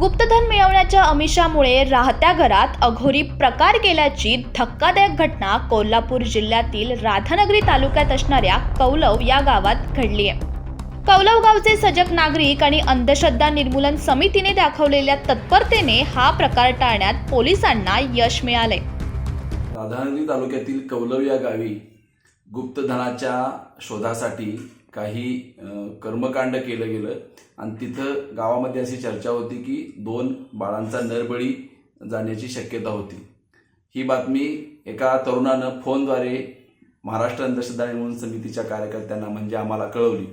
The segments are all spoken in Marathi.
गुप्तधन मिळवण्याच्या अमिषामुळे राहत्या घरात अघोरी प्रकार केल्याची धक्कादायक घटना कोल्हापूर जिल्ह्यातील राधानगरी तालुक्यात असणाऱ्या कौलव या गावात घडली आहे. कौलव गावचे सजग नागरिक आणि अंधश्रद्धा निर्मूलन समितीने दाखवलेल्या तत्परतेने हा प्रकार टाळण्यात पोलिसांना यश मिळाले. राधानगरी तालुक्यातील कौलव या गावी गुप्तधनाच्या शोधासाठी काही कर्मकांड केलं गेलं. आणि तिथं गावामध्ये अशी चर्चा होती की दोन बाळांचा नरबळी जाण्याची शक्यता होती. ही बातमी एका तरुणानं फोनद्वारे महाराष्ट्र अंधश्रद्धा निर्मूलन समितीच्या कार्यकर्त्यांना म्हणजे आम्हाला कळवली.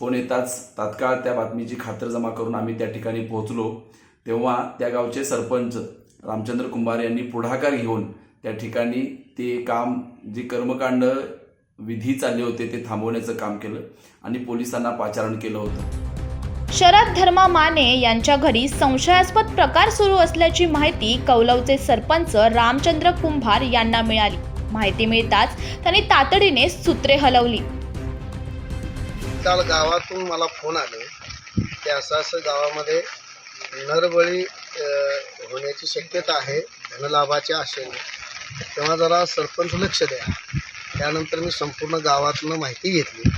फोन येताच तात्काळ त्या बातमीची खातरजमा करून आम्ही त्या ठिकाणी पोहोचलो. तेव्हा त्या गावचे सरपंच रामचंद्र कुंभार यांनी पुढाकार घेऊन त्या ठिकाणी ते काम जे कर्मकांड विधी चालले होते ते थांबवण्याचं काम केलं आणि पोलिसांना पाचारण केलं होतं. शरद धर्मा माने यांच्या घरी संशयास्पद प्रकार सुरू असल्याची माहिती कौलवचे सरपंच रामचंद्र कुंभार यांना मिळाली. माहिती मिळताच त्यांनी तातडीने सूत्रे हलवली. काल गावातून मला फोन आले की असं असं गावामध्ये नरबळी अ, होण्याची शक्यता आहे धनलाभाच्या आशेने तेव्हा जरा सरपंच लक्ष द्या. त्यानंतर मी संपूर्ण गावातनं माहिती घेतली.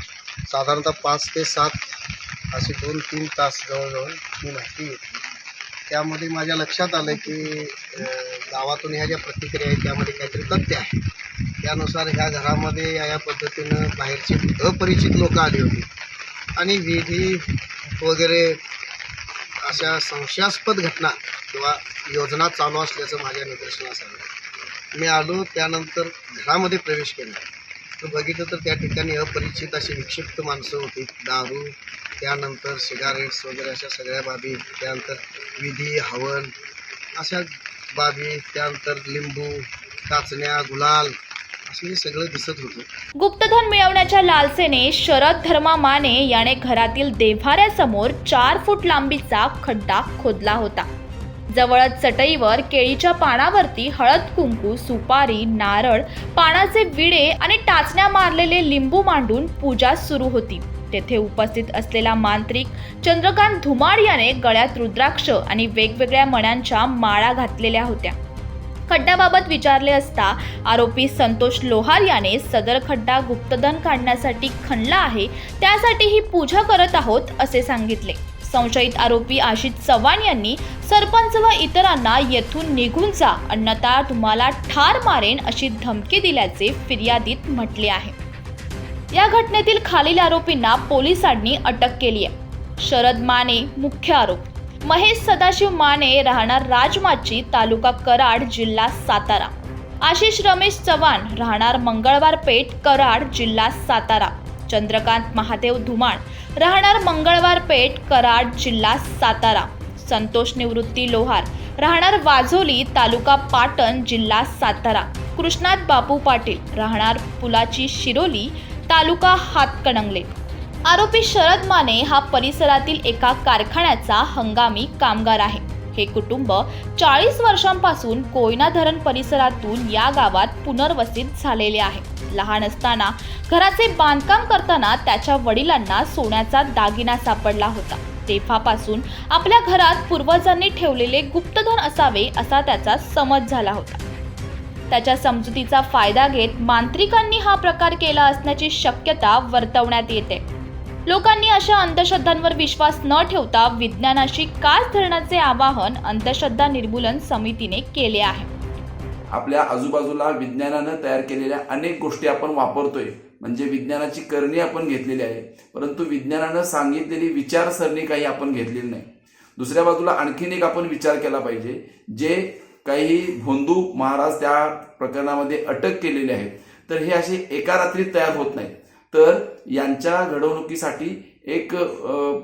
साधारणतः पाच ते सात असे दोन तीन तास जवळजवळ मी माहिती घेतली. त्यामध्ये माझ्या लक्षात आलं की गावातून ह्या ज्या प्रतिक्रिया आहेत त्यामध्ये काहीतरी तथ्य आहे. त्यानुसार ह्या घरामध्ये या या पद्धतीनं बाहेरची अपरिचित लोक आली होती. आणि विधी वगैरे अशा संशयास्पद घटना किंवा योजना चालू असल्याचं माझ्या निदर्शनास आलं. मी आलो त्यानंतर घरामध्ये प्रवेश केला. तर बघितलं तर त्या ठिकाणी अपरिचित अशी विक्षिप्त माणसं होती. दारू त्यानंतर सिगारेट्स वगैरे अशा सगळ्या बाबी त्यानंतर विधी हवन अशा बाबी त्यानंतर लिंबू काचण्या गुलाल सगळं दिसत होतं. गुप्तधन मिळवण्याच्या लालसेने शरद धर्मा माने याने घरातील देव्हाऱ्यासमोर चार फूट लांबीचा खड्डा खोदला होता. जवळच चटईवर केळीच्या पानावरती हळद कुंकू सुपारी नारळ पानाचे विडे आणि टाचण्या मारलेले लिंबू मांडून पूजा सुरू होती. तेथे उपस्थित असलेला मांत्रिक चंद्रकांत धुमाड याने गळ्यात रुद्राक्ष आणि वेगवेगळ्या मण्यांच्या माळा घातलेल्या होत्या. खड्ड्याबाबत विचारले असता आरोपी संतोष लोहार याने सदर खड्डा गुप्तधन काढण्यासाठी खणला आहे त्यासाठी ही पूजा करत आहोत असे सांगितले. संशयित आरोपी आशिष चव्हाण यांनी सरपंच व इतरांना येथून निघून जा अन्यथा तुम्हाला ठार मारेन अशी धमकी दिल्याचे फिर्यादीत म्हटले आहे. या घटनेतील खालील आरोपींना पोलिसांनी अटक केली आहे. शरद माने मुख्य आरोप. महेश सदाशिव माने राहणार राजमाची तालुका कराड जिल्हा सातारा. आशिष रमेश चव्हाण राहणार मंगळवार पेठ कराड जिल्हा सातारा. चंद्रकांत महादेव धुमाळ. राहणार मंगळवार पेठ कराड जिल्हा सातारा. संतोष निवृत्ती लोहार. राहणार वाझोली तालुका पाटण जिल्हा सातारा. कृष्णात बापू पाटील. राहणार पुलाची शिरोली तालुका हातकणंगले. आरोपी शरद माने हा परिसरातील एका कारखान्याचा हंगामी कामगार आहे. हे कुटुंब चाळीस वर्षांपासून कोयना धरण परिसरातून या गावात पुनर्वसित झालेले आहे. लहान असताना घराचे बांधकाम करताना त्याच्या वडिलांना सोन्याचा दागिना सापडला होता. तेव्हापासून आपल्या घरात पूर्वजांनी ठेवलेले गुप्तधन असावे असा त्याचा समज झाला होता. त्याच्या समजुतीचा फायदा घेत मांत्रिकांनी हा प्रकार केला असण्याची शक्यता वर्तवण्यात येते. लोकांनी अशा अंधश्रद्धांवर विश्वास न ठेवता विज्ञानाशी कास धरण्याचे आवाहन अंधश्रद्धा निर्मूलन समितीने केले आहे. आपल्या आजूबाजूला विज्ञानानं तयार केलेल्या अनेक गोष्टी आपण वापरतोय. म्हणजे विज्ञानाची करणी आपण घेतलेली आहे. परंतु विज्ञानानं सांगितलेली विचारसरणी काही आपण घेतलेली नाही. दुसऱ्या बाजूला आणखीन एक आपण विचार केला पाहिजे जे काही भोंदू महाराज त्या प्रकरणामध्ये अटक केलेले आहेत. तर हे असे एका रात्रीत तयार होत नाही तर यांच्या घडवणुकीसाठी एक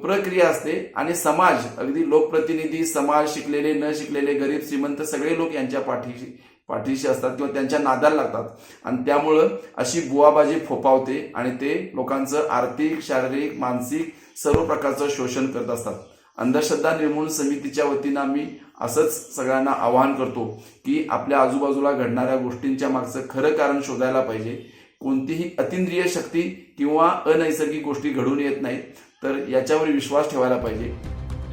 प्रक्रिया असते आणि समाज अगदी लोकप्रतिनिधी समाज शिकलेले न शिकलेले गरीब श्रीमंत सगळे लोक यांच्या पाठीशी पाठीशी असतात किंवा त्यांच्या नादाला लागतात. आणि त्यामुळं अशी बुवाबाजी फोपावते आणि ते लोकांचं आर्थिक शारीरिक मानसिक सर्व प्रकारचं शोषण करत असतात. अंधश्रद्धा निर्मूलन समितीच्या वतीनं आम्ही असंच सगळ्यांना आवाहन करतो की आपल्या आजूबाजूला घडणाऱ्या गोष्टींच्या मागचं खरं कारण शोधायला पाहिजे. कोणतीही अतिंद्रिय शक्ती किंवा अनैसर्गिक गोष्टी घडून येत नाहीत तर याच्यावर विश्वास ठेवायला पाहिजे.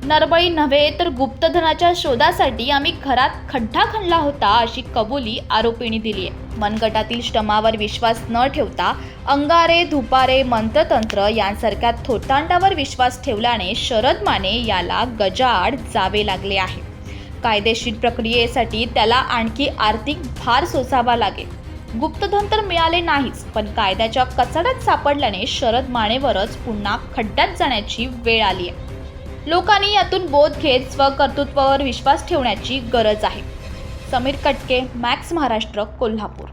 नरबळी नव्हे तर गुप्तधनाच्या शोधासाठी आम्ही घरात खड्डा खणला होता अशी कबुली आरोपींनी दिली आहे. मनगटातील श्रमावर विश्वास न ठेवता अंगारे धुपारे मंत्रतंत्र यांसारख्या थोतांडावर विश्वास ठेवल्याने शरद माने याला गजाआड जावे लागले आहे. कायदेशीर प्रक्रियेसाठी त्याला आणखी आर्थिक भार सोसावा लागेल. गुप्तधन तर मिळाले नाहीच पण कायद्याच्या कचड्यात सापडल्याने शरद मानेवरच पुन्हा खड्ड्यात जाण्याची वेळ आली आहे. लोकांनी यातून बोध घेत स्वकर्तृत्वावर विश्वास ठेवण्याची गरज आहे. समीर कटके मॅक्स महाराष्ट्र कोल्हापूर.